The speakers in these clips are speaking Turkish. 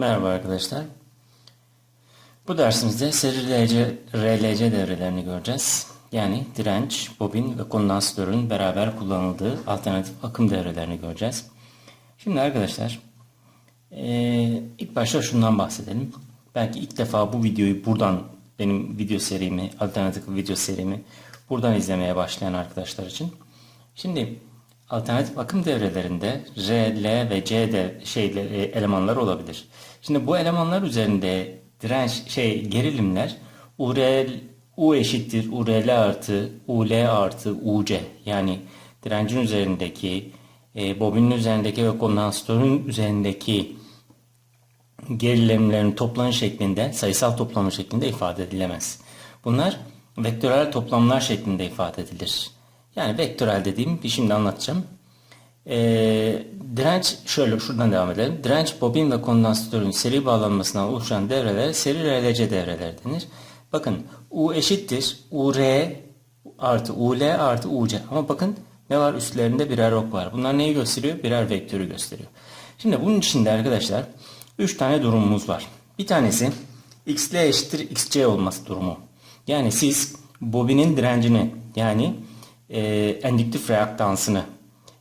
Merhaba arkadaşlar. Bu dersimizde seri RLC, RLC devrelerini göreceğiz. Yani direnç, bobin ve kondansatörün beraber kullanıldığı alternatif akım devrelerini göreceğiz. Şimdi arkadaşlar ilk başta şundan bahsedelim. Belki ilk defa bu videoyu buradan benim video serimi, alternatif video serimi buradan izlemeye başlayan arkadaşlar için. Şimdi alternatif akım devrelerinde R, L ve C de şeyleri, elemanlar olabilir. Şimdi bu elemanlar üzerinde direnç şey gerilimler URL U eşittir URL artı UL artı UC yani direncin üzerindeki e, bobinin üzerindeki ve kondansatörün üzerindeki gerilimlerin toplamı şeklinde, sayısal toplamı şeklinde ifade edilemez. Bunlar vektörel toplamlar şeklinde ifade edilir. Yani vektörel dediğim bir şimdi anlatacağım. Ee, direnç şöyle şuradan devam edelim. Direnç bobin ve kondansatörün seri bağlanmasından oluşan devrelere seri RLC devreler denir. Bakın U eşittir UR artı UL artı UC. Ama bakın ne var üstlerinde birer ok var. Bunlar neyi gösteriyor? Birer vektörü gösteriyor. Şimdi bunun içinde arkadaşlar 3 tane durumumuz var. Bir tanesi XL eşittir XC olması durumu. Yani siz bobinin direncini yani e, endüktif reaktansını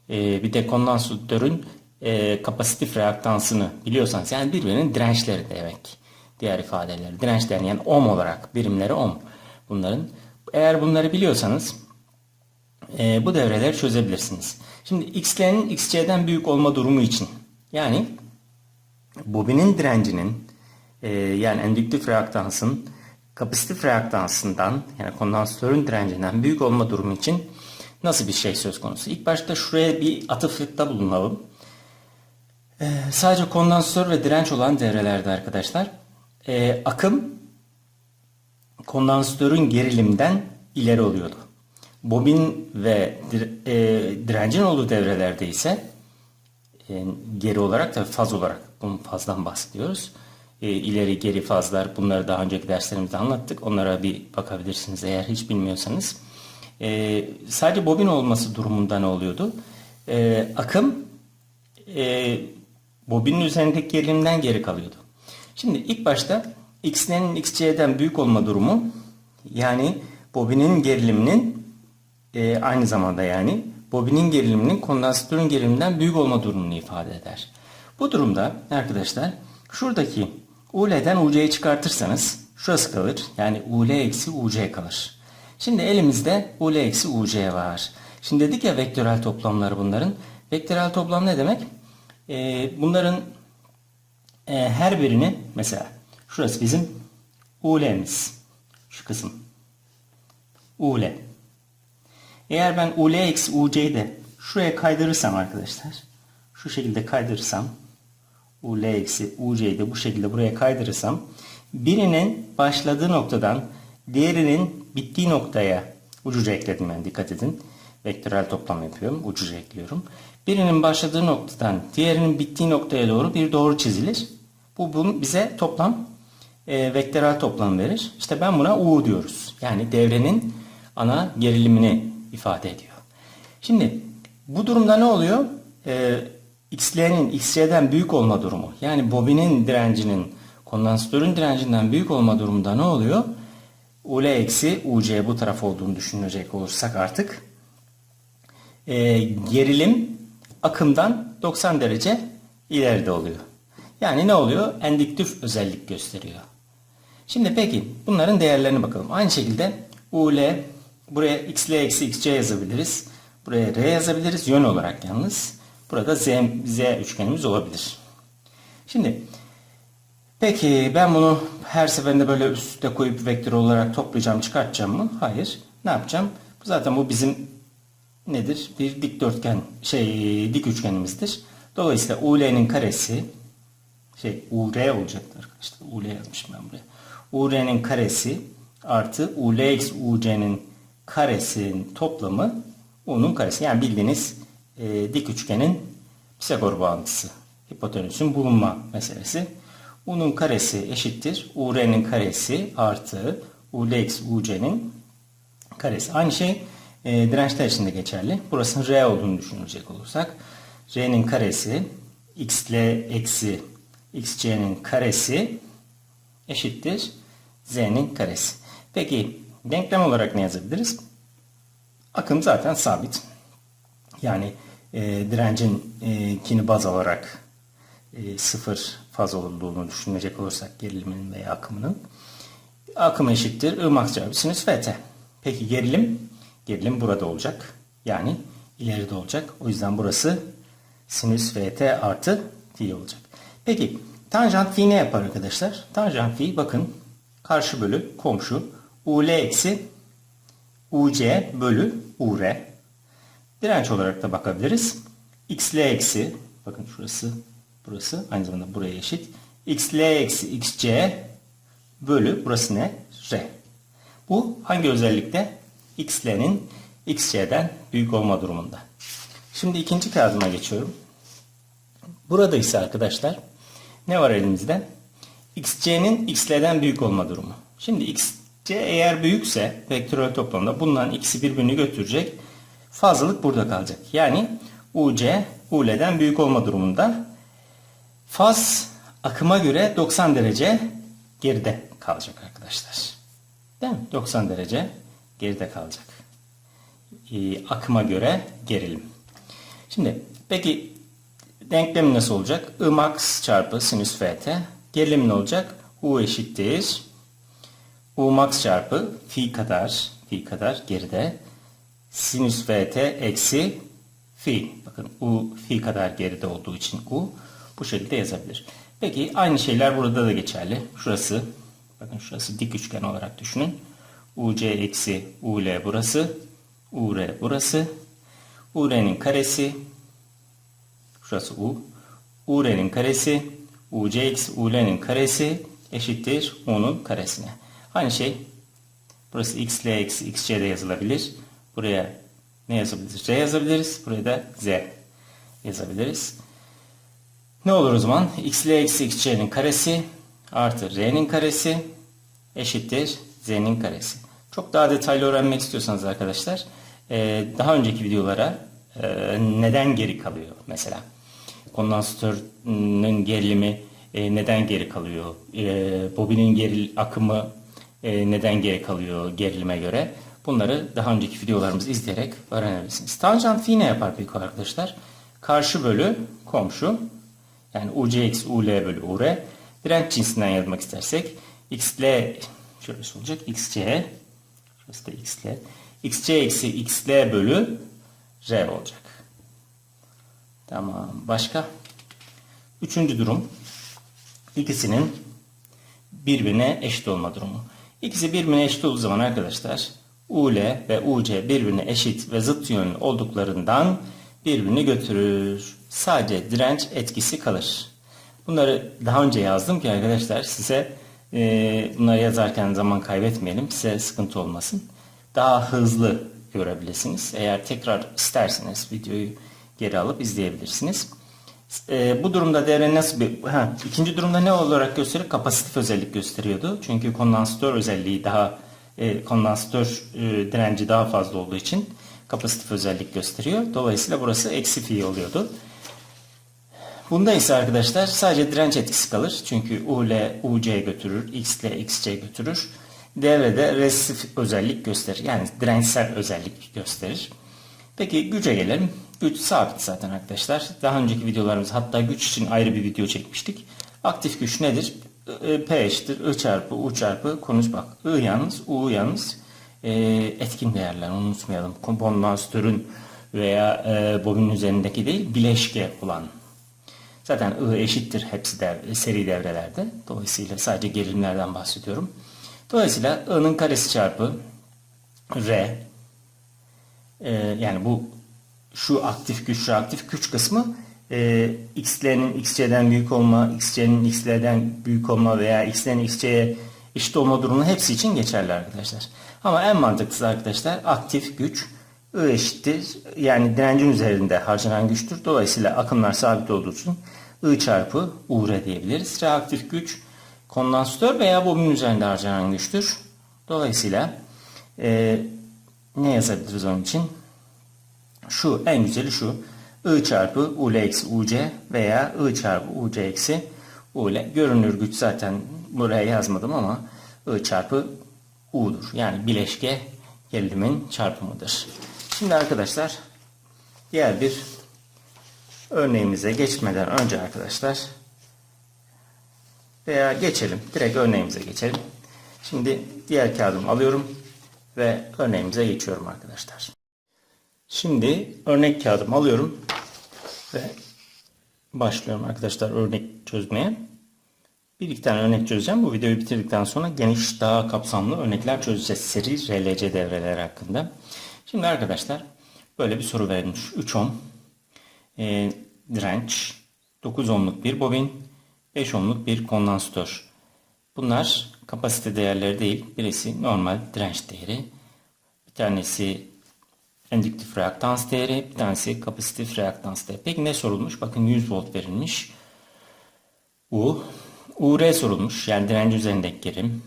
e, bir de kondansatörün e, kapasitif reaktansını biliyorsanız yani birbirinin dirençleri demek. Diğer ifadeleri dirençler yani ohm olarak birimleri ohm bunların. Eğer bunları biliyorsanız e, bu devreleri çözebilirsiniz. Şimdi x'lerin xc'den büyük olma durumu için yani bobinin direncinin yani endüktif reaktansın kapasitif reaktansından yani kondansatörün direncinden büyük olma durumu için nasıl bir şey söz konusu? İlk başta şuraya bir atıflıkta bulunalım. E, sadece kondansatör ve direnç olan devrelerde arkadaşlar e, akım kondansatörün gerilimden ileri oluyordu. Bobin ve dir- e, direncin olduğu devrelerde ise e, geri olarak da faz olarak bunun fazdan bahsediyoruz. E, ileri geri fazlar bunları daha önceki derslerimizde anlattık. Onlara bir bakabilirsiniz eğer hiç bilmiyorsanız. E, sadece bobin olması durumunda ne oluyordu? E, akım e, bobinin üzerindeki gerilimden geri kalıyordu. Şimdi ilk başta x'lerin xc'den büyük olma durumu yani bobinin geriliminin e, aynı zamanda yani bobinin geriliminin kondansatörün geriliminden büyük olma durumunu ifade eder. Bu durumda arkadaşlar şuradaki UL'den UC'yi çıkartırsanız şurası kalır. Yani UL eksi UC kalır. Şimdi elimizde UL eksi UC var. Şimdi dedik ya vektörel toplamları bunların. Vektörel toplam ne demek? E, bunların e, her birini mesela şurası bizim UL'miz. Şu kısım. UL. Eğer ben UL eksi UC'yi de şuraya kaydırırsam arkadaşlar şu şekilde kaydırırsam UL eksi UC'yi de bu şekilde buraya kaydırırsam birinin başladığı noktadan diğerinin bittiği noktaya ucuca ekledim ben dikkat edin. Vektörel toplam yapıyorum. Ucuca ekliyorum. Birinin başladığı noktadan diğerinin bittiği noktaya doğru bir doğru çizilir. Bu bunun bize toplam e, vektörel toplam verir. İşte ben buna U diyoruz. Yani devrenin ana gerilimini ifade ediyor. Şimdi bu durumda ne oluyor? E, X'lerin XC'den büyük olma durumu. Yani bobinin direncinin kondansatörün direncinden büyük olma durumunda ne oluyor? UL eksi UC bu taraf olduğunu düşünecek olursak artık e, gerilim akımdan 90 derece ileride oluyor. Yani ne oluyor? Endüktif özellik gösteriyor. Şimdi peki bunların değerlerine bakalım. Aynı şekilde UL buraya xl eksi xc yazabiliriz. Buraya r yazabiliriz yön olarak yalnız. Burada z, z üçgenimiz olabilir. Şimdi peki ben bunu her seferinde böyle üstte koyup vektör olarak toplayacağım çıkartacağım mı? Hayır. Ne yapacağım? Zaten bu bizim nedir? Bir dikdörtgen şey dik üçgenimizdir. Dolayısıyla UL'nin karesi şey UR olacaktır arkadaşlar. UL yazmışım ben buraya. UR'nin karesi artı UL UC'nin karesinin toplamı U'nun karesi. Yani bildiğiniz e, dik üçgenin Pisagor bağıntısı. Hipotenüsün bulunma meselesi. U'nun karesi eşittir. UR'nin karesi artı UL eksi UC'nin karesi. Aynı şey e, dirençler için de geçerli. Burasının R olduğunu düşünecek olursak R'nin karesi xl eksi xc'nin karesi eşittir z'nin karesi. Peki denklem olarak ne yazabiliriz? Akım zaten sabit. Yani e, direncin e, kini baz alarak e, sıfır faz olduğunu düşünecek olursak gerilimin veya akımının akım eşittir max çarpı sinüs Vt. Peki gerilim? Gerilim burada olacak. Yani ileride olacak. O yüzden burası sinüs Vt artı T olacak. Peki tanjant fi ne yapar arkadaşlar? Tanjant fi bakın karşı bölü komşu UL eksi UC bölü UR. Direnç olarak da bakabiliriz. XL eksi bakın şurası burası aynı zamanda buraya eşit. XL eksi XC bölü burası ne? R. Bu hangi özellikte? XL'nin XC'den büyük olma durumunda. Şimdi ikinci kağıdıma geçiyorum. Burada ise arkadaşlar ne var elimizde? XC'nin XL'den büyük olma durumu. Şimdi XC eğer büyükse vektörel toplamda bundan ikisi birbirini götürecek. Fazlalık burada kalacak. Yani UC UL'den büyük olma durumunda. Faz akıma göre 90 derece geride kalacak arkadaşlar. Değil mi? 90 derece geride kalacak. Ee, akıma göre gerilim. Şimdi peki denklemi nasıl olacak? I max çarpı sinüs Vt. Gerilim ne olacak? U eşittir. U max çarpı fi kadar fi kadar geride sinüs Vt eksi fi. Bakın U fi kadar geride olduğu için U bu şekilde yazabilir. Peki aynı şeyler burada da geçerli. Şurası bakın şurası dik üçgen olarak düşünün. UC eksi UL burası. UR burası. UR'nin karesi şurası U. UR'nin karesi UC eksi UL'nin karesi eşittir U'nun karesine. Aynı şey burası XL eksi XC de yazılabilir. Buraya ne yazabiliriz? R yazabiliriz. Buraya da Z yazabiliriz. Ne olur o zaman? xl eksi xc'nin karesi artı r'nin karesi eşittir z'nin karesi. Çok daha detaylı öğrenmek istiyorsanız arkadaşlar e, daha önceki videolara e, neden geri kalıyor mesela. Kondansatörün gerilimi e, neden geri kalıyor? Bobinin geril akımı neden geri kalıyor gerilime göre? Bunları daha önceki videolarımızı izleyerek öğrenebilirsiniz. Tanjant fi ne yapar peki arkadaşlar? Karşı bölü komşu yani UCX UL bölü UR. Direnç cinsinden yazmak istersek XL şöyle olacak. XC şurası da XL. XC eksi XL bölü R olacak. Tamam. Başka? Üçüncü durum. İkisinin birbirine eşit olma durumu. İkisi birbirine eşit olduğu zaman arkadaşlar UL ve UC birbirine eşit ve zıt yönlü olduklarından birbirini götürür. Sadece direnç etkisi kalır. Bunları daha önce yazdım ki arkadaşlar size e, bunları yazarken zaman kaybetmeyelim. Size sıkıntı olmasın. Daha hızlı görebilirsiniz. Eğer tekrar isterseniz videoyu geri alıp izleyebilirsiniz. E, bu durumda devre nasıl bir... Ha, ikinci durumda ne olarak gösteriyor? Kapasitif özellik gösteriyordu. Çünkü kondansatör özelliği daha... E, kondansatör e, direnci daha fazla olduğu için kapasitif özellik gösteriyor. Dolayısıyla burası eksi fi oluyordu. Bunda ise arkadaşlar sadece direnç etkisi kalır. Çünkü UL, UC götürür, X ile XC götürür. Devrede resistif özellik gösterir. Yani dirençsel özellik gösterir. Peki güce gelelim. Güç sabit zaten arkadaşlar. Daha önceki videolarımız hatta güç için ayrı bir video çekmiştik. Aktif güç nedir? P eşittir I çarpı U çarpı konuş bak. I yalnız, U yalnız e, etkin değerler unutmayalım. Komponansatörün veya e, bobinin üzerindeki değil bileşke olan Zaten I eşittir hepsi dev, seri devrelerde. Dolayısıyla sadece gerilimlerden bahsediyorum. Dolayısıyla I'nın karesi çarpı R e, yani bu şu aktif güç şu aktif güç kısmı e, x'lerin xc'den büyük olma, xc'nin x'lerden büyük olma veya x'lerin xc'ye eşit olma durumu hepsi için geçerli arkadaşlar. Ama en mantıklısı arkadaşlar aktif güç I eşittir. Yani direncin üzerinde harcanan güçtür. Dolayısıyla akımlar sabit olduğu için I çarpı UR diyebiliriz. Reaktif güç kondansatör veya bobin üzerinde harcanan güçtür. Dolayısıyla e, ne yazabiliriz onun için? Şu en güzeli şu. I çarpı UL eksi UC veya I çarpı UC eksi U ile. Görünür güç zaten buraya yazmadım ama I çarpı U'dur. Yani bileşke gerilimin çarpımıdır. Şimdi arkadaşlar diğer bir örneğimize geçmeden önce arkadaşlar veya geçelim. Direkt örneğimize geçelim. Şimdi diğer kağıdımı alıyorum ve örneğimize geçiyorum arkadaşlar. Şimdi örnek kağıdımı alıyorum ve başlıyorum arkadaşlar örnek çözmeye. Bir iki tane örnek çözeceğim. Bu videoyu bitirdikten sonra geniş, daha kapsamlı örnekler çözeceğiz. Seri RLC devreler hakkında. Şimdi arkadaşlar böyle bir soru verilmiş. 3 ohm e, direnç, 9 ohmluk bir bobin, 5 ohmluk bir kondansatör. Bunlar kapasite değerleri değil. Birisi normal direnç değeri. Bir tanesi endüktif reaktans değeri, bir tanesi kapasitif reaktans değeri. Peki ne sorulmuş? Bakın 100 volt verilmiş. U, UR sorulmuş. Yani direnci üzerindeki gerilim.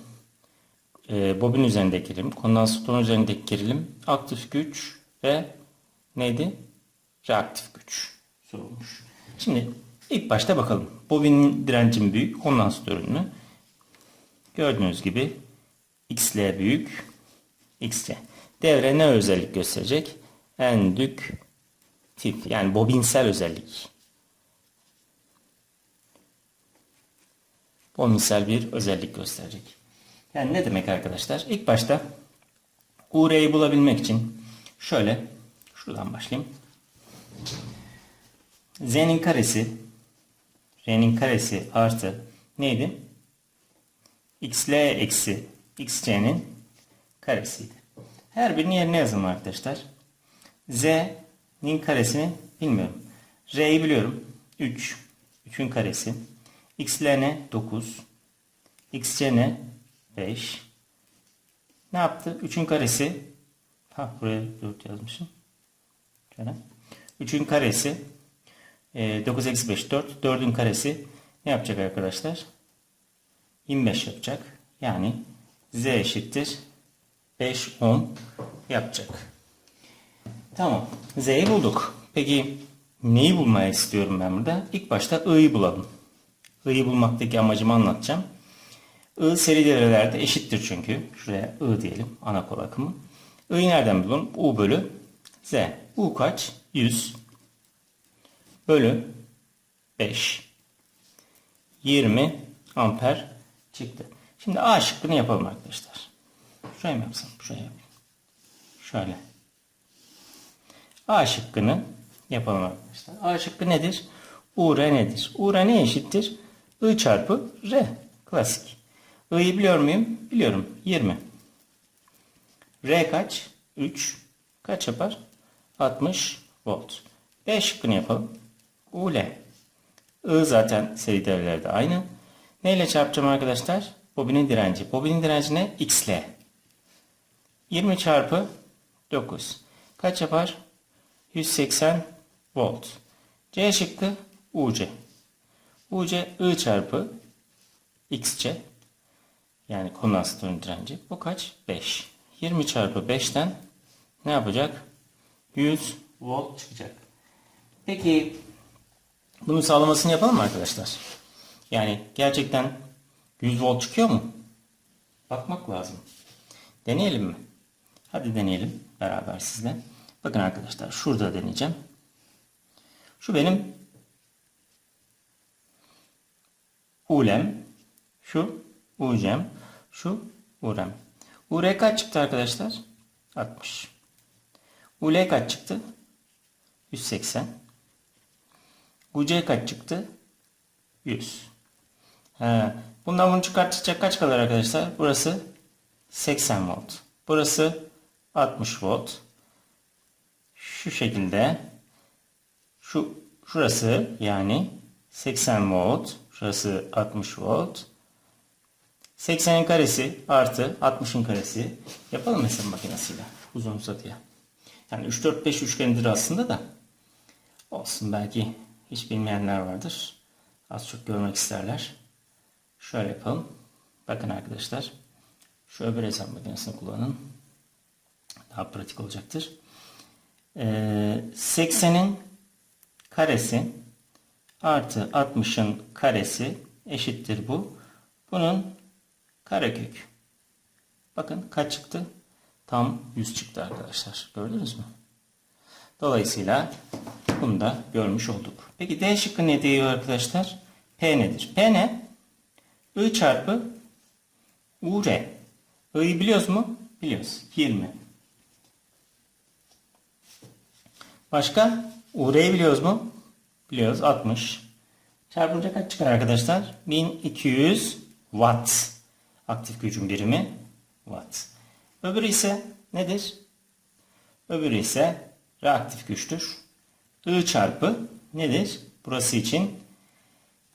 E, bobin üzerindeki gerilim. Kondansatörün üzerindeki gerilim. Aktif güç ve neydi? Reaktif güç sorulmuş. Şimdi ilk başta bakalım. Bobinin direnci mi büyük, kondansatörün mü? Gördüğünüz gibi XL büyük, XC. Devre ne özellik gösterecek? Endüktif yani bobinsel özellik. Bobinsel bir özellik gösterecek. Yani ne demek arkadaşlar? İlk başta UR'yi bulabilmek için şöyle şuradan başlayayım. Z'nin karesi R'nin karesi artı neydi? XL eksi XC'nin karesiydi. Her birinin yerine yazalım arkadaşlar. Z'nin karesini bilmiyorum. R'yi biliyorum. 3. 3'ün karesi. XL ne? 9. XC ne? 5. Ne yaptı? 3'ün karesi. Ha buraya 4 yazmışım. Şöyle. 3'ün karesi. E, 9 eksi 5 4. 4'ün karesi ne yapacak arkadaşlar? 25 yapacak. Yani Z eşittir 5 ohm yapacak. Tamam. Z'yi bulduk. Peki neyi bulmaya istiyorum ben burada? İlk başta I'yi bulalım. I'yi bulmaktaki amacımı anlatacağım. I seri devrelerde eşittir çünkü. Şuraya I diyelim ana kol akımı. I'yi nereden bulalım? U bölü Z. U kaç? 100 bölü 5 20 amper çıktı. Şimdi A şıkkını yapalım arkadaşlar. Şuraya mı yapsam? Şuraya yapayım. Şöyle. A şıkkını yapalım arkadaşlar. A şıkkı nedir? U R nedir? U R ne eşittir? I çarpı R. Klasik. I'yi biliyor muyum? Biliyorum. 20. R kaç? 3. Kaç yapar? 60 volt. B şıkkını yapalım. U L. I zaten seri devrelerde aynı. Neyle çarpacağım arkadaşlar? Bobinin direnci. Bobinin direnci ne? X L. 20 çarpı 9. Kaç yapar? 180 volt. C şıkkı UC. UC I çarpı XC. Yani kondansatörün direnci. Bu kaç? 5. 20 çarpı 5'ten ne yapacak? 100 volt çıkacak. Peki bunun sağlamasını yapalım mı arkadaşlar? Yani gerçekten 100 volt çıkıyor mu? Bakmak lazım. Deneyelim mi? Hadi deneyelim beraber sizle. Bakın arkadaşlar şurada deneyeceğim. Şu benim ulem. Şu ucem. Şu urem. UR kaç çıktı arkadaşlar? 60. UL kaç çıktı? 180. UC kaç çıktı? 100. He. Bundan bunu çıkartacak kaç kalır arkadaşlar? Burası 80 volt. Burası 60 volt. Şu şekilde şu şurası yani 80 volt. Şurası 60 volt. 80'in karesi artı 60'ın karesi. Yapalım hesap makinesiyle. Uzun uzadıya. Yani 3 4 5 üçgenidir aslında da. Olsun belki hiç bilmeyenler vardır. Az çok görmek isterler. Şöyle yapalım. Bakın arkadaşlar. Şu öbür hesap makinesini kullanın. Daha pratik olacaktır. Ee, 80'in karesi artı 60'ın karesi eşittir bu. Bunun karekök. Bakın kaç çıktı? Tam 100 çıktı arkadaşlar. Gördünüz mü? Dolayısıyla bunu da görmüş olduk. Peki D şıkkı ne diyor arkadaşlar? P nedir? P ne? I çarpı UR. I'yi biliyoruz mu? Biliyoruz. 20. Başka? UR'yi biliyoruz mu? Biliyoruz. 60. Çarpınca kaç çıkar arkadaşlar? 1200 watt. Aktif gücün birimi watt. Öbürü ise nedir? Öbürü ise reaktif güçtür. I çarpı nedir? Burası için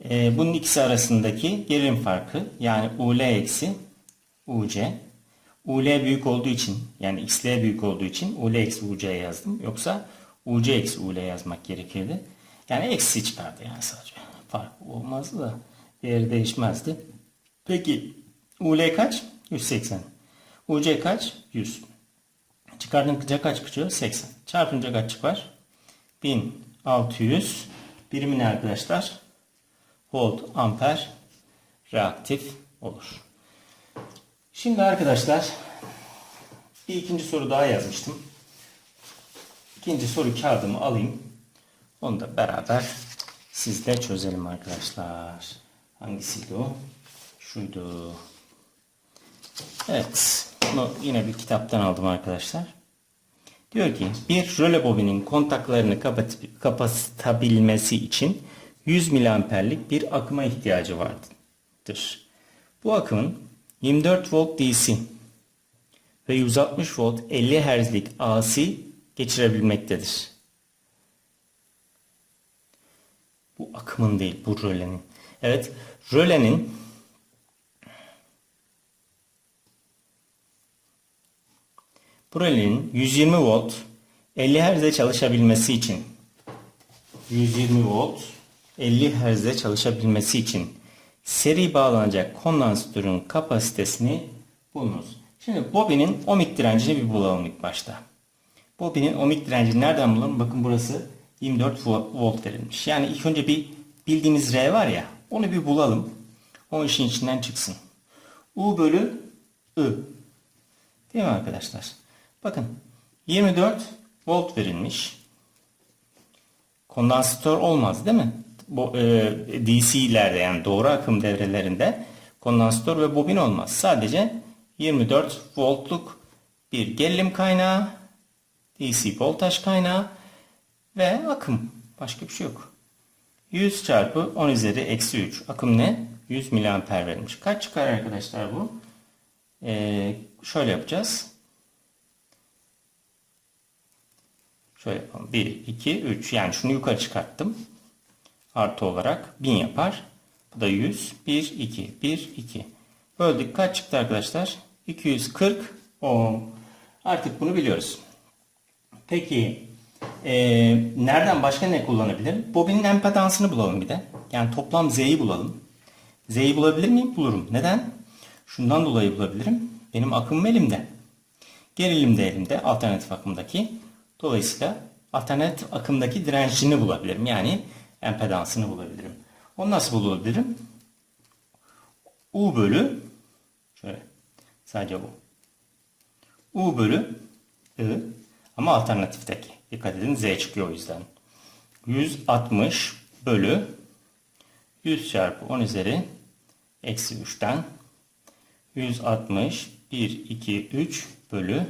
e, bunun ikisi arasındaki gerilim farkı yani UL eksi UC. UL büyük olduğu için yani XL büyük olduğu için UL eksi UC yazdım. Yoksa UC eksi UL yazmak gerekirdi. Yani eksi çıkardı yani sadece. Fark olmazdı da değeri değişmezdi. Peki UL kaç? 180. UC kaç? 100. Çıkardığınca kaç çıkıyor? 80. Çarpınca kaç çıkar? 1600. Birimi ne arkadaşlar? Volt, amper, reaktif olur. Şimdi arkadaşlar bir ikinci soru daha yazmıştım. İkinci soru kağıdımı alayım. Onu da beraber sizle çözelim arkadaşlar. Hangisiydi o? Şuydu. Evet. Bunu yine bir kitaptan aldım arkadaşlar. Diyor ki bir röle bobinin kontaklarını kapat kapatabilmesi için 100 miliamperlik bir akıma ihtiyacı vardır. Bu akımın 24 volt DC ve 160 volt 50 Hz'lik AC geçirebilmektedir. Bu akımın değil, bu rölenin. Evet, rölenin bu rölenin 120 volt 50 Hz'de çalışabilmesi için 120 volt 50 Hz'de çalışabilmesi için seri bağlanacak kondansatörün kapasitesini bulunuz. Şimdi bobinin ohmik direncini bir bulalım ilk başta. Bobinin ohmik direncini nereden bulalım? Bakın burası 24 volt verilmiş. Yani ilk önce bir bildiğimiz R var ya onu bir bulalım. O işin içinden çıksın. U bölü I. Değil mi arkadaşlar? Bakın 24 volt verilmiş. Kondansatör olmaz değil mi? Bu, e, DC'lerde yani doğru akım devrelerinde kondansatör ve bobin olmaz. Sadece 24 voltluk bir gerilim kaynağı, DC voltaj kaynağı ve akım. Başka bir şey yok. 100 çarpı 10 üzeri eksi 3. Akım ne? 100 miliamper verilmiş. Kaç çıkar arkadaşlar bu? Ee, şöyle yapacağız. Şöyle yapalım. 1, 2, 3. Yani şunu yukarı çıkarttım. Artı olarak 1000 yapar. Bu da 100. 1, 2. 1, 2. Böldük. Kaç çıktı arkadaşlar? 240 ohm. Artık bunu biliyoruz. Peki e, nereden başka ne kullanabilirim? Bobinin empedansını bulalım bir de. Yani toplam Z'yi bulalım. Z'yi bulabilir miyim? Bulurum. Neden? Şundan dolayı bulabilirim. Benim akımım elimde. Gerilim de elimde. Alternatif akımdaki. Dolayısıyla alternatif akımdaki direncini bulabilirim. Yani empedansını bulabilirim. Onu nasıl bulabilirim? U bölü şöyle sadece bu. U bölü I ama alternatifteki. Dikkat edin Z çıkıyor o yüzden. 160 bölü 100 çarpı 10 üzeri eksi 3'ten 160 1 2 3 bölü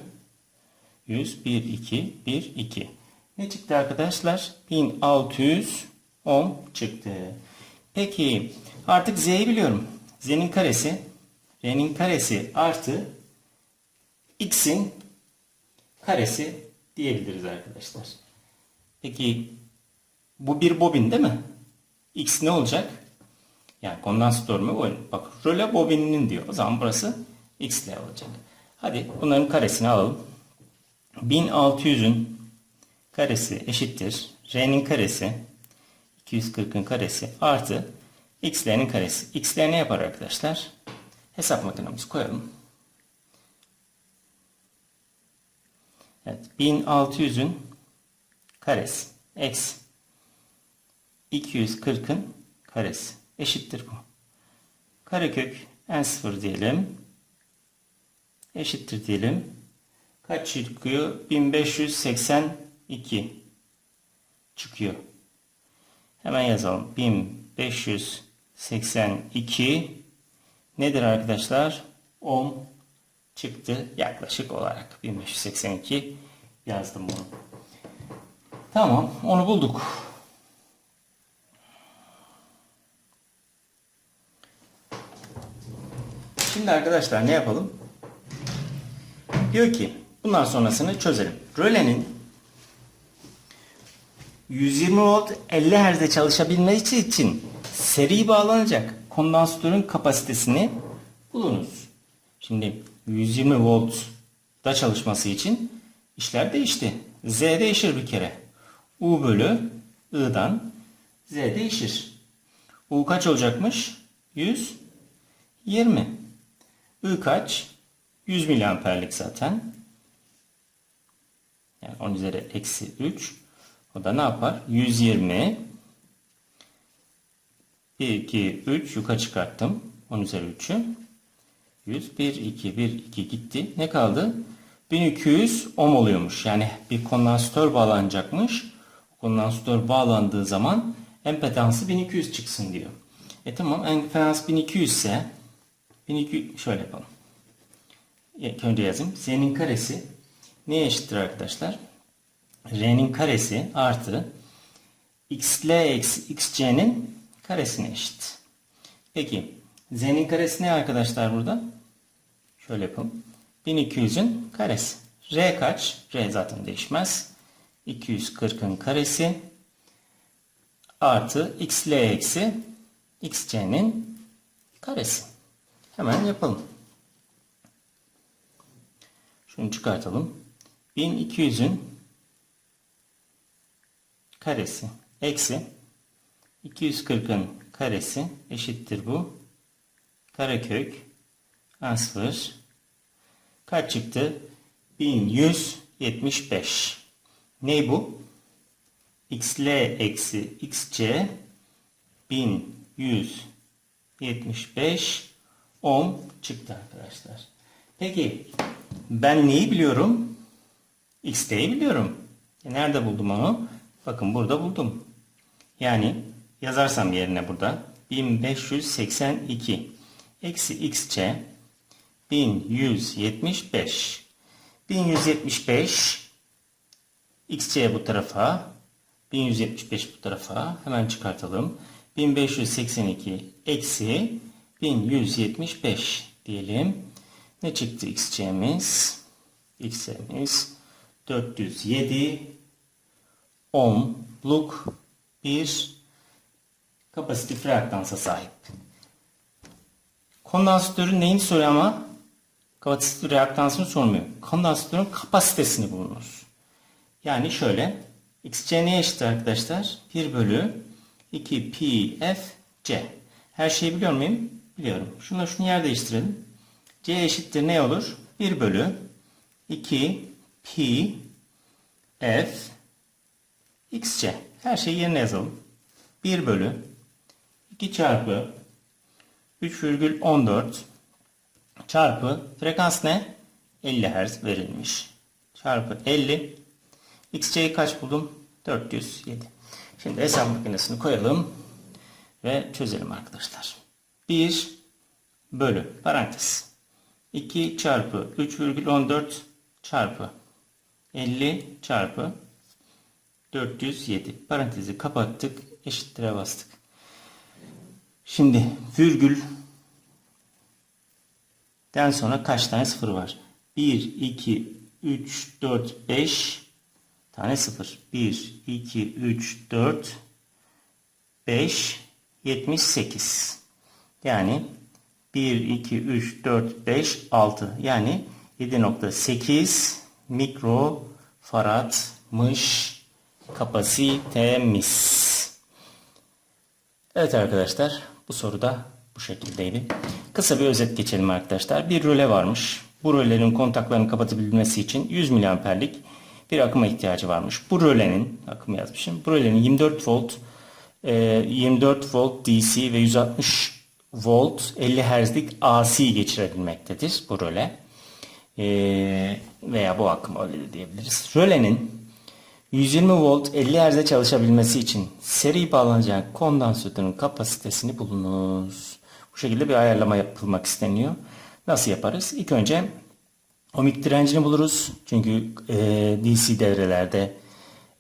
100 1 2 1 2 ne çıktı arkadaşlar? 1600 ohm çıktı. Peki artık Z'yi biliyorum. Z'nin karesi R'nin karesi artı X'in karesi diyebiliriz arkadaşlar. Peki bu bir bobin değil mi? X ne olacak? Yani kondansatör mü? Bak röle bobininin diyor. O zaman burası X olacak. Hadi bunların karesini alalım. 1600'ün karesi eşittir. R'nin karesi 240'ın karesi artı x'lerin karesi. x'ler ne yapar arkadaşlar? Hesap makinemizi koyalım. Evet, 1600'ün karesi eksi 240'ın karesi eşittir bu. Karekök n0 diyelim. Eşittir diyelim. Kaç çıkıyor? 1582 çıkıyor. Hemen yazalım. 1582 nedir arkadaşlar? Ohm çıktı yaklaşık olarak. 1582 yazdım bunu. Tamam onu bulduk. Şimdi arkadaşlar ne yapalım? Diyor ki bundan sonrasını çözelim. Rölenin 120 volt 50 Hz'de çalışabilmesi için seri bağlanacak kondansatörün kapasitesini bulunuz. Şimdi 120 voltta çalışması için işler değişti. Z değişir bir kere. U bölü I'dan Z değişir. U kaç olacakmış? 120. I kaç? 100 miliamperlik zaten. Yani 10 üzeri eksi 3. O da ne yapar? 120. 1, 2, 3 yukarı çıkarttım. 10 üzeri 3'ü. 100, 1, 2, 1, 2 gitti. Ne kaldı? 1200 ohm oluyormuş. Yani bir kondansatör bağlanacakmış. Kondansatör bağlandığı zaman empedansı 1200 çıksın diyor. E tamam empedans 1200 ise 1200 şöyle yapalım. İlk önce yazayım. Z'nin karesi neye eşittir arkadaşlar? R'nin karesi artı xl eksi xc'nin karesine eşit. Peki z'nin karesi ne arkadaşlar burada? Şöyle yapalım. 1200'ün karesi. R kaç? R zaten değişmez. 240'ın karesi artı xl eksi xc'nin karesi. Hemen yapalım. Şunu çıkartalım. 1200'ün karesi eksi 240'ın karesi eşittir bu. Karekök A0 kaç çıktı? 1175. Ne bu? xl eksi xc 1175 ohm çıktı arkadaşlar. Peki ben neyi biliyorum? X'teyi biliyorum. E nerede buldum onu? Bakın burada buldum. Yani yazarsam yerine burada 1582 eksi xc 1175 1175 xc bu tarafa 1175 bu tarafa hemen çıkartalım. 1582 eksi 1175 diyelim. Ne çıktı xc'miz? xc'miz 407 ohmluk bir kapasitif reaktansa sahip. Kondansatörün neyini soruyor ama kapasitif reaktansını sormuyor. Kondansatörün kapasitesini bulunuz. Yani şöyle xc neye eşit arkadaşlar? 1 bölü 2 pi c. Her şeyi biliyor muyum? Biliyorum. Şunu şunu yer değiştirelim. c eşittir ne olur? 1 bölü 2 pi f xc. Her şeyi yerine yazalım. 1 bölü 2 çarpı 3,14 çarpı frekans ne? 50 Hz verilmiş. Çarpı 50. xc'yi kaç buldum? 407. Şimdi hesap makinesini koyalım ve çözelim arkadaşlar. 1 bölü parantez 2 çarpı 3,14 çarpı 50 çarpı 407 parantezi kapattık eşittire bastık. Şimdi virgül den sonra kaç tane sıfır var? 1, 2, 3, 4, 5 tane sıfır. 1, 2, 3, 4, 5, 78. Yani 1, 2, 3, 4, 5, 6. Yani 7.8 mikrofaradmış kapasitemiz. Evet arkadaşlar bu soruda bu şekildeydi. Kısa bir özet geçelim arkadaşlar. Bir röle varmış. Bu rölenin kontaklarını kapatabilmesi için 100 miliamperlik bir akıma ihtiyacı varmış. Bu rölenin akım yazmışım. Bu rölenin 24 volt 24 volt DC ve 160 volt 50 Hz'lik AC geçirebilmektedir bu röle. Ee, veya bu akım öyle de diyebiliriz. Rölenin 120 volt 50 Hz'e çalışabilmesi için seri bağlanacak kondansatörün kapasitesini bulunuz. Bu şekilde bir ayarlama yapılmak isteniyor. Nasıl yaparız? İlk önce ohmik direncini buluruz. Çünkü e, DC devrelerde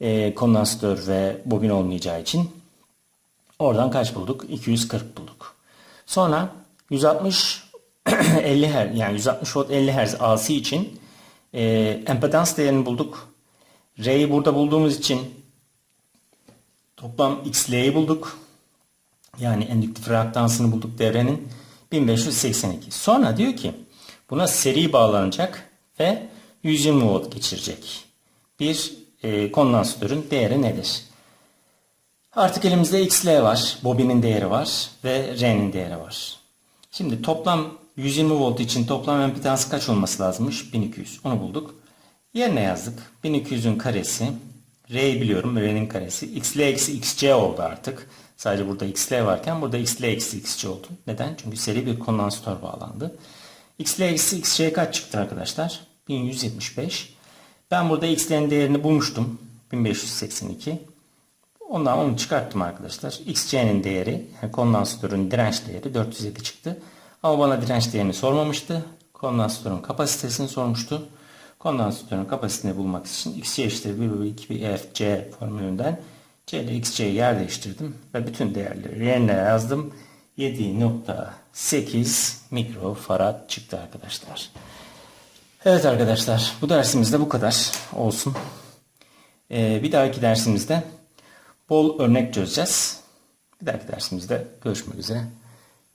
e, kondansatör ve bobin olmayacağı için oradan kaç bulduk? 240 bulduk. Sonra 160 50 Hz yani 160 volt 50 Hz AC için e, empedans değerini bulduk. R'yi burada bulduğumuz için toplam XL'yi bulduk. Yani endüktif reaktansını bulduk devrenin 1582. Sonra diyor ki buna seri bağlanacak ve 120 volt geçirecek. Bir e, kondansatörün değeri nedir? Artık elimizde XL var, bobinin değeri var ve R'nin değeri var. Şimdi toplam 120 volt için toplam empedans kaç olması lazımmış? 1200. Onu bulduk. Yerine yazdık. 1200'ün karesi. R'yi biliyorum. R'nin karesi. XL eksi XC oldu artık. Sadece burada XL varken burada XL eksi XC oldu. Neden? Çünkü seri bir kondansatör bağlandı. XL eksi XC kaç çıktı arkadaşlar? 1175. Ben burada XL'nin değerini bulmuştum. 1582. Ondan onu çıkarttım arkadaşlar. XC'nin değeri, kondansatörün direnç değeri 407 çıktı. Ama bana direnç değerini sormamıştı. Kondansatörün kapasitesini sormuştu. Kondansatörün kapasitesini bulmak için XC eşittir 1 bölü 2 F C formülünden C ile XC'yi yer değiştirdim. Ve bütün değerleri yerine yazdım. 7.8 mikrofarad çıktı arkadaşlar. Evet arkadaşlar bu dersimizde bu kadar olsun. Ee, bir dahaki dersimizde bol örnek çözeceğiz. Bir dahaki dersimizde görüşmek üzere.